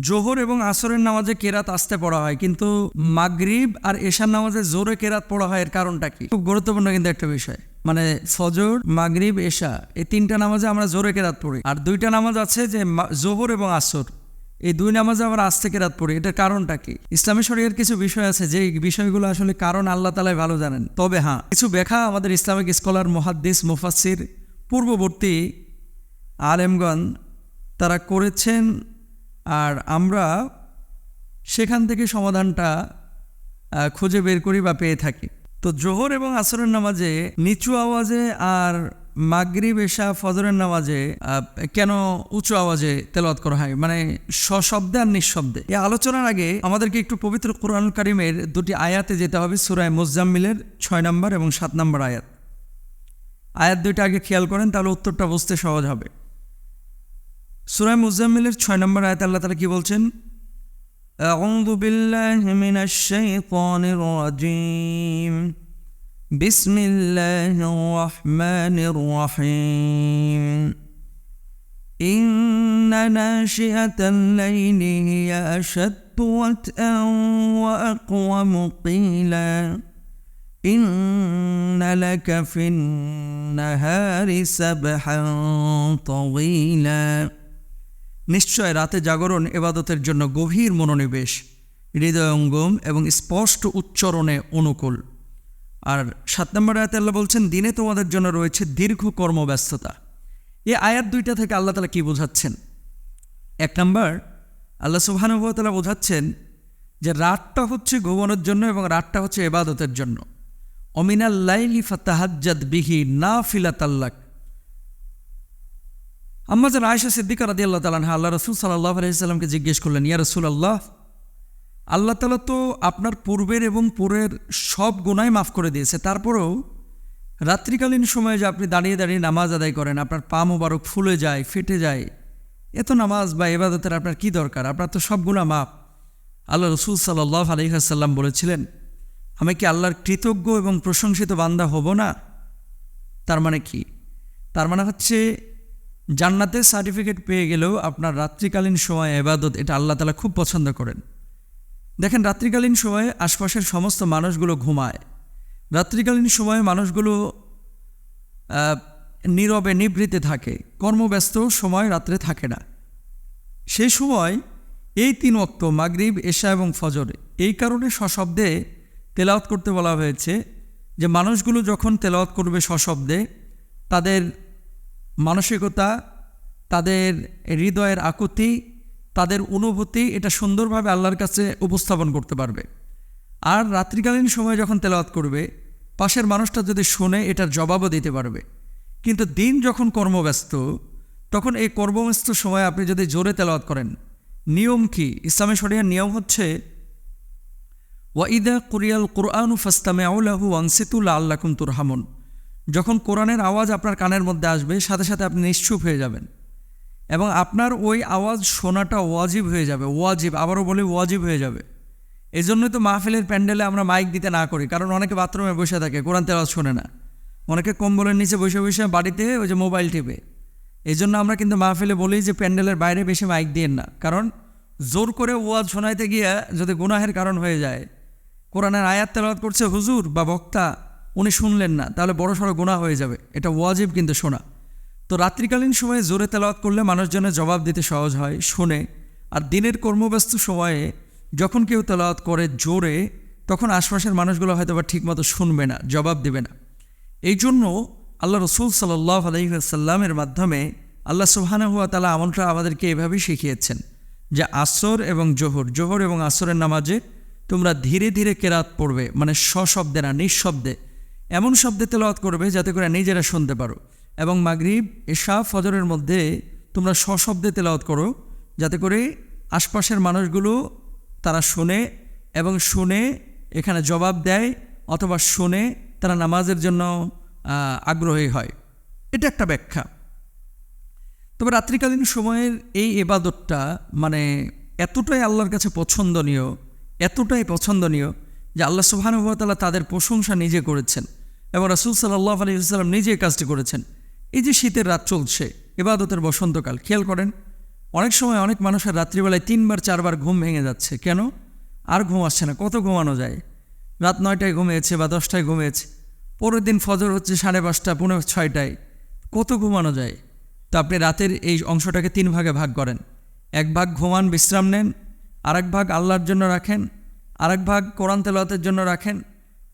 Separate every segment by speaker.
Speaker 1: জোহর এবং আসরের নামাজে কেরাত আসতে পড়া হয়, কিন্তু মাগরিব আর এশার নামাজে জোরে কেরাত পড়া হয় এর কারণটা কি? খুব গুরুত্বপূর্ণ কিন্তু একটা বিষয়। মানে ফজর, মাগরিব, এশা, এই তিনটা নামাজে আমরা জোরে কেরাত পড়ি। আর দুইটা নামাজ আছে যে জোহর এবং আসর। এই দুই নামাজে আমরা আস্তে কেরাত পড়ি, এটার কারণটা কি? ইসলামী শরীরের কিছু বিষয় আছে যে বিষয়গুলো আসলে কারণ আল্লাহ তালাই ভালো জানেন। তবে হ্যাঁ কিছু ব্যাখ্যা আমাদের ইসলামিক স্কলার মুহাদ্দিস মুফাসির পূর্ববর্তী আলেমগণ তারা করেছেন আর আমরা সেখান থেকে সমাধানটা খুঁজে বের করি বা পেয়ে থাকি। তো জোহর এবং আসরের নামাজে নিচু আওয়াজে আর মাগরিব, এশা, ফজরের নামাজে কেন উঁচু আওয়াজে তেলাওয়াত করা হয়? মানে সশব্দে আর নিঃশব্দে। এই আলোচনার আগে আমাদেরকে একটু পবিত্র কোরআন কারিমের দুটি আয়াতে যেতে হবে সুরায় মুজাম্মিলের ছয় নম্বর এবং সাত নম্বর আয়াত। আয়াত দুইটা আগে খেয়াল করেন, তাহলে উত্তরটা বুঝতে সহজ হবে। সুরায় মুজাম্মিলের ছয় নম্বর আয়াত আল্লাহ তালা কি বলছেন أعوذ بالله من الشيطان الرجيم بسم الله الرحمن الرحيم إن ناشئة الليل هي أشد وطئا وأقوم قيلا إن لك في النهار سبحا طويلا নিশ্চয় রাতে জাগরণ এবাদতের জন্য গভীর মনোনিবেশ, হৃদয়ঙ্গম এবং স্পষ্ট উচ্চারণে অনুকূল। আর সাত নম্বর আয়াতে আল্লাহ বলছেন, দিনে তোমাদের জন্য রয়েছে দীর্ঘ কর্মব্যস্ততা। এ আয়াত দুইটা থেকে আল্লাহ তালা কি বোঝাচ্ছেন? এক নম্বর, আল্লাহ সুবহানুভতালা বোঝাচ্ছেন যে রাতটা হচ্ছে ঘুমানোর জন্য এবং রাতটা হচ্ছে এবাদতের জন্য। অমিনাল লাইলি ফাতাহাজ্জাদ বিহি না ফিলাতাল্লাক আম্মা যেন আয়সা সিদ্দিকা রাদি আল্লাহ তালানহা আল্লাহ রসুল সাল্লাহ আলাইসাল্লামকে জিজ্ঞেস করলেন, ইয়া রসুল আল্লাহ আল্লাহ তালা তো আপনার পূর্বের এবং পরের সব গুণাই মাফ করে দিয়েছে। তারপরেও রাত্রিকালীন সময়ে যে আপনি দাঁড়িয়ে দাঁড়িয়ে নামাজ আদায় করেন, আপনার পা মোবারক ফুলে যায়, ফেটে যায়, এত নামাজ বা এবাদতের আপনার কি দরকার? আপনার তো সব গুণা মাপ আল্লাহ রসুল সাল্লাহ আলহিহাসাল্লাম বলেছিলেন, আমি কি আল্লাহর কৃতজ্ঞ এবং প্রশংসিত বান্দা হব না? তার মানে কি? তার মানে হচ্ছে জান্নাতের সার্টিফিকেট পেয়ে গেলেও আপনার রাত্রিকালীন সময় এবাদত, এটা আল্লাহ তালা খুব পছন্দ করেন। দেখেন, রাত্রিকালীন সময়ে আশপাশের সমস্ত মানুষগুলো ঘুমায়। রাত্রিকালীন সময়ে মানুষগুলো নীরবে নিবৃতে থাকে। কর্মব্যস্ত সময় রাত্রে থাকে না। সেই সময় এই তিন অক্ত মাগরিব, এশা এবং ফজর, এই কারণে সশব্দে তেলাওয়াত করতে বলা হয়েছে যে, মানুষগুলো যখন তেলাওয়াত করবে সশব্দে, তাদের মানসিকতা, তাদের হৃদয়ের আকুতি, তাদের অনুভূতি, এটা সুন্দরভাবে আল্লাহর কাছে উপস্থাপন করতে পারবে। আর রাত্রিকালীন সময় যখন তেলাওয়াত করবে, পাশের মানুষটা যদি শোনে এটার জবাবও দিতে পারবে। কিন্তু দিন যখন কর্মব্যস্ত, তখন এই কর্মব্যস্ত সময় আপনি যদি জোরে তেলাওয়াত করেন, নিয়ম কি? ইসলামী শরিয়ার নিয়ম হচ্ছে ওয়াইদা কুরিয়াল কোরআন ফাস্তামে আউলাহু আনসিতুল্লা আল্লাকুম তুরহামুন। যখন কোরআনের আওয়াজ আপনার কানের মধ্যে আসবে, সাথে সাথে আপনি নিশ্চুপ হয়ে যাবেন। এবং আপনার ওই আওয়াজ শোনাটা ওয়াজিব হয়ে যাবে, ওয়াজিব, আবারও বলি ওয়াজিব হয়ে যাবে। এই জন্যই তো মাহফিলের প্যান্ডেলে আমরা মাইক দিতে না করি, কারণ অনেকে বাথরুমে বসে থাকে, কোরআন তেলাওয়াজ শোনে না। অনেকে কম্বলের নিচে বসে বসে বাড়িতে ওই যে মোবাইল টিপে। এই জন্য আমরা কিন্তু মাহফিলে বলি যে প্যান্ডেলের বাইরে বেশি মাইক দিয়েন না, কারণ জোর করে ওয়াজ শোনাইতে গিয়ে যদি গুনাহের কারণ হয়ে যায়, কোরআনের আয়াত তেলাওয়াত করছে হুজুর বা বক্তা উনি শুনলেন না, তাহলে বড় সড়ো গুণা হয়ে যাবে। এটা ওয়াজিব কিন্তু শোনা। তো রাত্রিকালীন সময়ে জোরে তেলাওয়াত করলে মানুষজনের জবাব দিতে সহজ হয়, শোনে। আর দিনের কর্মব্যস্ত সময়ে যখন কেউ তেলাওয়াত করে জোরে, তখন আশপাশের মানুষগুলো হয়তো বা ঠিকমতো শুনবে না, জবাব দেবে না। এই জন্য আল্লাহ রসুল সাল্লাহ আলহিহাসাল্লামের মাধ্যমে আল্লাহ সুবহানাহু ওয়া তালা আমলটা আমাদেরকে এভাবেই শিখিয়েছেন যে আসর এবং জোহর জোহর এবং আসরের নামাজে তোমরা ধীরে ধীরে কেরাত পড়বে মানে সশব্দে না, নিঃশব্দে। এমন শব্দে তেলাওয়াত করবে যাতে করে নিজেরা শুনতে পারো। এবং মাগরিব, এশা, ফজরের মধ্যে তোমরা সশব্দে তেলাওয়াত করো যাতে করে আশপাশের মানুষগুলো তারা শোনে এবং শুনে এখানে জবাব দেয় অথবা শুনে তারা নামাজের জন্য আগ্রহী হয়। এটা একটা ব্যাখ্যা। তবে রাত্রিকালীন সময়ের এই এবাদতটা মানে এতটাই আল্লাহর কাছে পছন্দনীয়, এতটাই পছন্দনীয় যে আল্লাহ সুবাহানুভতাল্লাহ তাদের প্রশংসা নিজে করেছেন এবং রাসুল সাল্লাহ আলী সাল্লাম নিজে কাজটি করেছেন। এই যে শীতের রাত চলছে এবাদতের বসন্তকাল, খেয়াল করেন, অনেক সময় অনেক মানুষের রাত্রিবেলায় তিনবার, চারবার ঘুম ভেঙে যাচ্ছে। কেন? আর ঘুম আসছে না, কত ঘুমানো যায়? রাত নয়টায় ঘুমিয়েছে বা দশটায় ঘুমিয়েছে, পরের দিন ফজর হচ্ছে সাড়ে পাঁচটা পনেরো ছয়টায়, কত ঘুমানো যায়? তো আপনি রাতের এই অংশটাকে তিন ভাগে ভাগ করেন। এক ভাগ ঘুমান, বিশ্রাম নেন, আরেক ভাগ আল্লাহর জন্য রাখেন আরেক ভাগ কোরআন তেলাওয়াতের জন্য রাখেন,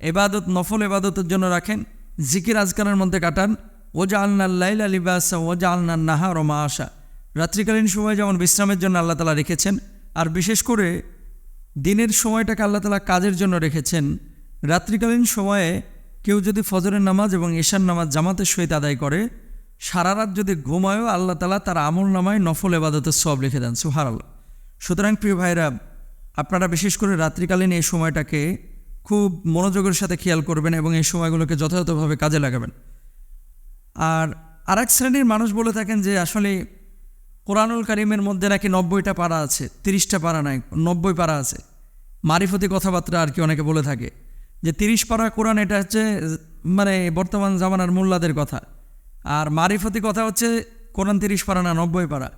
Speaker 1: এবাদত, নফল এবাদতের জন্য রাখেন, জিকির আজকারের মধ্যে কাটান ওজা আলনার লাইলা লিবাসা ওজা আলনার নাহা রমা আশা রাত্রিকালীন সময় যেমন বিশ্রামের জন্য আল্লাহ তালা রেখেছেন, আর বিশেষ করে দিনের সময়টাকে আল্লাহ তালা কাজের জন্য রেখেছেন, রাত্রিকালীন সময়ে কেউ যদি ফজরের নামাজ এবং ঈশান নামাজ জামাতের সহিত আদায় করে সারা রাত যদি ঘুমায়ও আল্লাহ তালা তার আমল নামায় নফল এবাদতের সব লিখে দেন সুহার আল্লাহ সুতরাং প্রিয় ভাইরা আপনারা বিশেষ করে রাত্রিকালীন এই সময়টাকে খুব মনোযোগের সাথে খেয়াল করবেন এবং এই সময়গুলোকে যথাযথভাবে কাজে লাগাবেন। আর আরেক শ্রেণির মানুষ বলে থাকেন যে আসলে কোরআনুল কারিমের মধ্যে নাকি নব্বইটা পারা আছে, তিরিশটা পারা নাই, নব্বই পারা আছে। মারিফতি কথাবার্তা আর কি অনেকে বলে থাকে যে তিরিশ পারা কোরআন এটা হচ্ছে মানে বর্তমান জামানার মোল্লাদের কথা। আর মারিফতি কথা হচ্ছে কোরআন তিরিশ পারা না নব্বই পারা।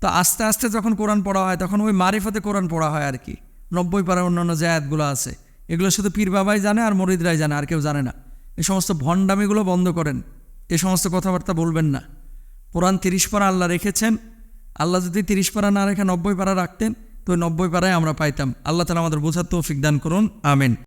Speaker 1: তো আস্তে আস্তে যখন কোরআন পড়া হয়, তখন ওই মারিফতে কোরআন পড়া হয় আর কি। নব্বই পারা অন্যান্য যে আয়াতগুলো আছে, এগুলো শুধু পীর বাবাই জানে আর মরিদরাই জানে, আর কেউ জানে না। এই সমস্ত ভণ্ডামিগুলো বন্ধ করেন। এ সমস্ত কথাবার্তা বলবেন না। কোরআন তিরিশ পারা আল্লাহ রেখেছেন। আল্লাহ যদি তিরিশ পারা না রেখে নব্বই পারা রাখতেন, তো নব্বই পারায় আমরা পাইতাম। আল্লাহ তালা আমাদের বোঝার তৌফিক দান করুন। আমিন।